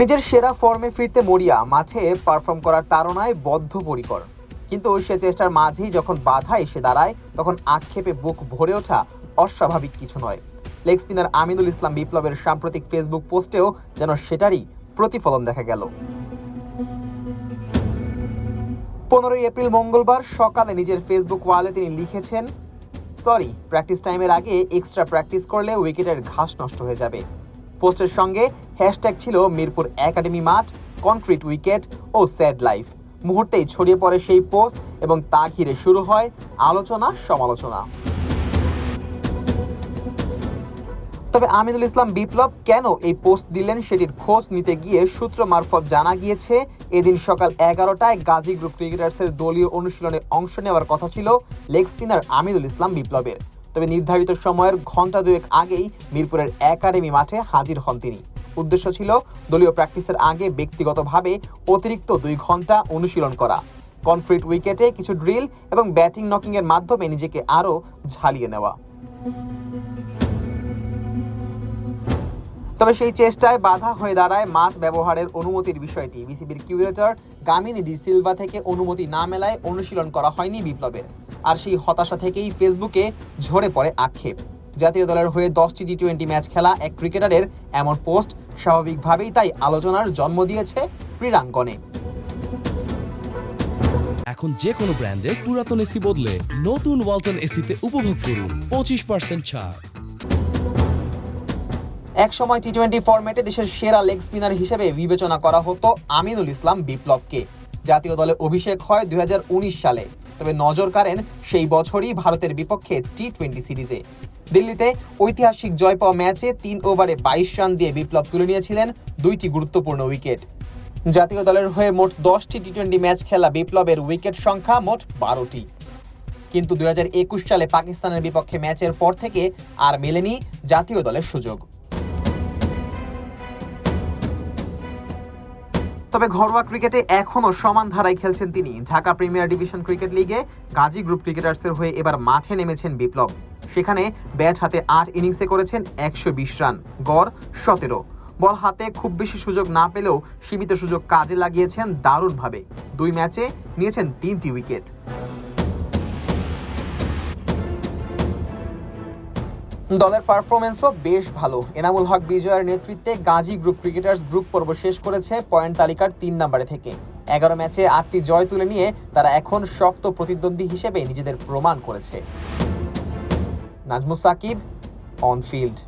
নিজের সেরা ফর্মে ফিরতে মরিয়া মাঠে পারফর্ম করার তাড়নায় বদ্ধপরিকর। কিন্তু সে চেষ্টার মাঝেই যখন বাধা এসে দাঁড়ায়, তখন আক্ষেপে বুক ভরে ওঠা অস্বাভাবিক কিছু নয়। লেগ স্পিনার আমিনুল ইসলাম বিপ্লবের সাম্প্রতিক ফেসবুক পোস্টেও যেন সেটারই প্রতিফলন দেখা গেল। পনেরোই এপ্রিল মঙ্গলবার সকালে নিজের ফেসবুক ওয়ালে তিনি লিখেছেন সরি প্র্যাকটিস টাইমের আগে এক্সট্রা প্র্যাকটিস করলে উইকেটের ঘাস নষ্ট হয়ে যাবে। পোস্টের সঙ্গে হ্যাশট্যাগ ছিল মিরপুর একাডেমি মাঠ কনক্রিট উইকেট ও স্যাড লাইফ। মুহূর্তেই ছড়িয়ে পড়ে সেই পোস্ট এবং তা ঘিরে শুরু হয় আলোচনা, সমালোচনা। তবে আমিনুল ইসলাম বিপ্লব কেন এই পোস্ট দিলেন সেটির খোঁজ নিতে গিয়ে সূত্র মারফত জানা গিয়েছে, এদিন সকাল এগারোটায় গাজী গ্রুপ ক্রিকেটার্সের দলীয় অনুশীলনে অংশ নেওয়ার কথা ছিল লেগ স্পিনার আমিনুল ইসলাম বিপ্লবের। তবে নির্ধারিত সময়ের ঘণ্টা দুয়েক আগেই মিরপুরের একাডেমি মাঠে হাজির হন তিনি। উদ্দেশ্য ছিল দলীয় প্র্যাকটিসের আগে ব্যক্তিগতভাবে অতিরিক্ত দুই ঘণ্টা অনুশীলন করা। কনক্রিট উইকেটে কিছু ড্রিল এবং ব্যাটিং নকিংয়ের মাধ্যমে নিজেকে আরও ঝালিয়ে নেওয়া। তবে সেই চেষ্টায় বাধা হয়ে দাঁড়ায় মাঠ ব্যবহারের অনুমতির বিষয়টি। বিসিবির কিউরেটর গামিনী ডি সিলভা থেকে অনুমতি না মেলায় অনুশীলন করা হয়নি বিপ্লবের। আর সেই হতাশা থেকেই ফেসবুকে ঝরে পড়ে আক্ষেপ। জাতীয় দলের হয়ে দশটি টি টোয়েন্টি ম্যাচ খেলা এক ক্রিকেটারের এমন পোস্ট স্বাভাবিকভাবেই তাই আলোচনার জন্ম দিয়েছে ক্রীড়াঙ্গনে। এখন যে কোনো ব্র্যান্ডের পুরাতন এসি বদলে নতুন ওয়ালটন এসিতে উপভোগ করুন পঁচিশ পার্সেন্ট ছাড়। একসময় টি টোয়েন্টি ফরম্যাটে দেশের সেরা লেগ স্পিনার হিসেবে বিবেচনা করা হতো আমিনুল ইসলাম বিপ্লবকে। জাতীয় দলে অভিষেক হয় দু হাজার উনিশ সালে। তবে নজর কাড়েন সেই বছরই ভারতের বিপক্ষে টি টোয়েন্টি সিরিজে। দিল্লিতে ঐতিহাসিক জয় পাওয়া ম্যাচে তিন ওভারে বাইশ রান দিয়ে বিপ্লব তুলে নিয়েছিলেন দুইটি গুরুত্বপূর্ণ উইকেট। জাতীয় দলের হয়ে মোট দশটি টি টোয়েন্টি ম্যাচ খেলা বিপ্লবের উইকেট সংখ্যা মোট বারোটি। কিন্তু দু হাজার একুশ সালে পাকিস্তানের বিপক্ষে ম্যাচের পর থেকে আর মেলেনি জাতীয় দলের সুযোগ। তবে ঘরোয়া ক্রিকেটে এখনও সমান ধারায় খেলছেন তিনি। ঢাকা প্রিমিয়ার ডিভিশন ক্রিকেট লিগে গাজী গ্রুপ ক্রিকেটার্সের হয়ে এবার মাঠে নেমেছেন বিপ্লব। সেখানে ব্যাট হাতে আট ইনিংসে করেছেন একশো বিশ রান, গড় সতেরো। বল হাতে খুব বেশি সুযোগ না পেলেও সীমিত সুযোগ কাজে লাগিয়েছেন দারুণভাবে। দুই ম্যাচে নিয়েছেন তিনটি উইকেট। দলের পারফরমেন্সও বেশ ভালো। এনামুল হক বিজয়ের নেতৃত্বে গাজী গ্রুপ ক্রিকেটার্স গ্রুপ পর্ব শেষ করেছে পয়েন্ট তালিকার তিন নম্বরে থেকে। এগারো ম্যাচে আটটি জয় তুলে নিয়ে তারা এখন শক্ত প্রতিদ্বন্দ্বী হিসেবে নিজেদের প্রমাণ করেছে। Najmus Shakib on field